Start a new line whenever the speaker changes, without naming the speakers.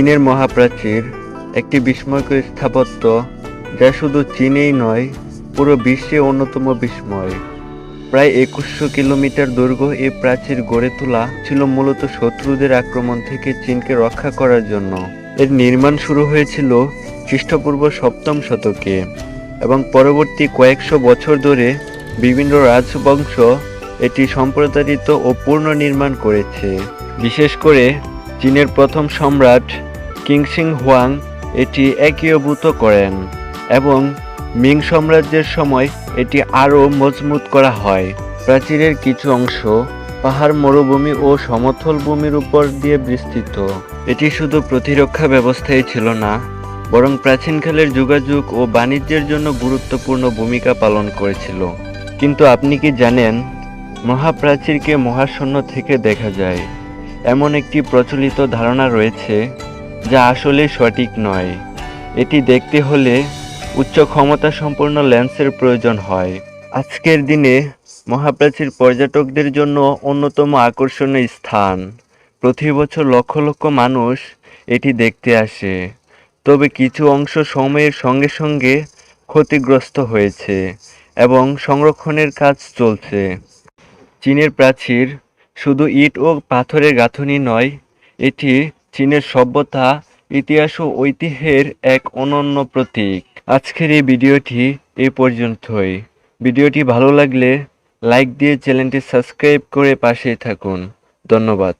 চীনের মহাপ্রাচীর একটি বিস্ময়কর স্থাপত্য যা শুধু চীনেই নয়, পুরো বিশ্বে অন্যতম বিস্ময়। প্রায় একুশশো কিলোমিটার দৈর্ঘ্য এ প্রাচীর গড়ে তোলা ছিল মূলত শত্রুদের আক্রমণ থেকে চীনকে রক্ষা করার জন্য। এর নির্মাণ শুরু হয়েছিল খ্রিস্টপূর্ব সপ্তম শতকে এবং পরবর্তী কয়েকশো বছর ধরে বিভিন্ন রাজবংশ এটি সম্প্রসারিত ও পুনর্নির্মাণ করেছে। বিশেষ করে চীনের প্রথম সম্রাট কিংসিং হুয়াং এটি একীভূত করেন এবং মিং সাম্রাজ্যের সময় এটি আরও মজবুত করা হয়। প্রাচীরের কিছু অংশ পাহাড় মরুভূমি ও সমতল ভূমির উপর দিয়ে বিস্তৃত। এটি শুধু প্রতিরক্ষা ব্যবস্থাই ছিল না, বরং প্রাচীনকালের যোগাযোগ ও বাণিজ্যের জন্য গুরুত্বপূর্ণ ভূমিকা পালন করেছিল। কিন্তু আপনি কি জানেন, মহাপ্রাচীরকে মহাশূন্য থেকে দেখা যায়, এমন একটি প্রচলিত ধারণা রয়েছে যা আসলে সঠিক নয়। এটি দেখতে হলে উচ্চ ক্ষমতা সম্পন্ন লেন্সের প্রয়োজন হয়। আজকের দিনে মহাপ্রাচীর পর্যটকদের জন্য অন্যতম আকর্ষণীয় স্থান। প্রতি বছর লক্ষ লক্ষ মানুষ এটি দেখতে আসে। তবে কিছু অংশ সময়ের সঙ্গে সঙ্গে ক্ষতিগ্রস্ত হয়েছে এবং সংরক্ষণের কাজ চলছে। চীনের প্রাচীর শুধু ইট ও পাথরের গাঁথনি নয়, এটি চীনের সভ্যতা, ইতিহাস ও ঐতিহ্যের এক অনন্য প্রতীক। আজকের এই ভিডিওটি এ পর্যন্তই। ভিডিওটি ভালো লাগলে লাইক দিয়ে চ্যানেলটি সাবস্ক্রাইব করে পাশে থাকুন। ধন্যবাদ।